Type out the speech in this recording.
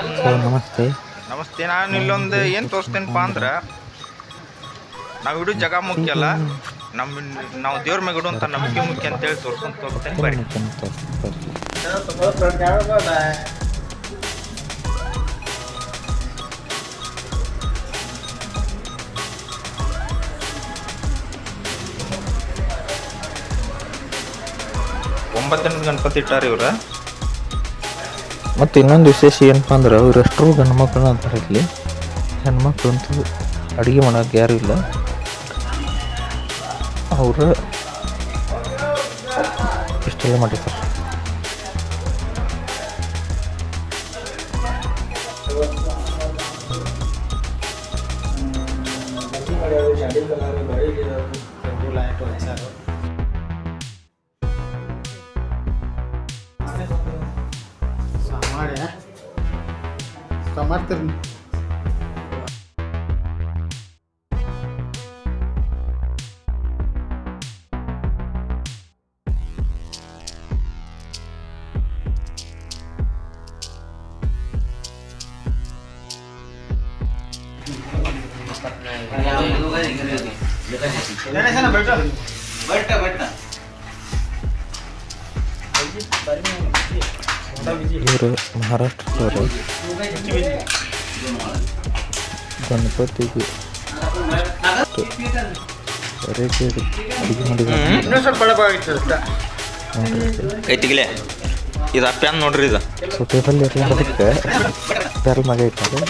ನಮಸ್ತೆ. ನಮಸ್ತೆ, ನಾನು ಇಲ್ಲೊಂದು ಏನು ತೋರಿಸ್ತೇನಪ್ಪ ಅಂದ್ರೆ, ನಾವು ಇಡೋ ಜಾಗ ಮುಖ್ಯ ಅಲ್ಲ. ನಮ್ಮ ನಾವು ದೇವ್ರ ಮ್ಯಾಗ ಇಡುವಂಥ ನಂಬಿಕೆ ಮುಖ್ಯ ಅಂತೇಳಿ ತೋರ್ಸ್ಕೊಂತ ತೋರಿಸ್ತೇನೆ ಬರೀ ಒಂಬತ್ತನೇ ಗಣಪತಿ ಇಟ್ಟಾರ ಇವ್ರ. ಮತ್ತು ಇನ್ನೊಂದು ವಿಶೇಷ ಏನಪ್ಪ ಅಂದ್ರೆ ಇವರೆಷ್ಟರು ಗಂಡು ಮಕ್ಕಳು ಅಂತಾರೆ ಇಲ್ಲಿ. ಹೆಣ್ಮಕ್ಳು ಅಂತೂ ಅಡುಗೆ ಮಾಡೋಕೆ ಯಾರೂ ಇಲ್ಲ. ಅವರು ಇಷ್ಟೆಲ್ಲ ಮಾಡಿರ್ತಾರೆ. ಮಾಡ್ತೀರಿ ಇವರು ಮಹಾರಾಷ್ಟ್ರದವರು ಗಣಪತಿಗೆ ವೆರೈಟಿ ಅಡುಗೆ ಮಾಡಿದ್ದಾರೆ. ಐತಿಗಿಲೆ ಇದು ಅಪ್ಪ್ಯಾನ್ ನೋಡ್ರಿ ಇದು? ಸೊ ಟೇಬಲ್ ಇರಲಾರ್ದಕ್ಕೆ ಮಗ ಇಟ್ಟಾರೆ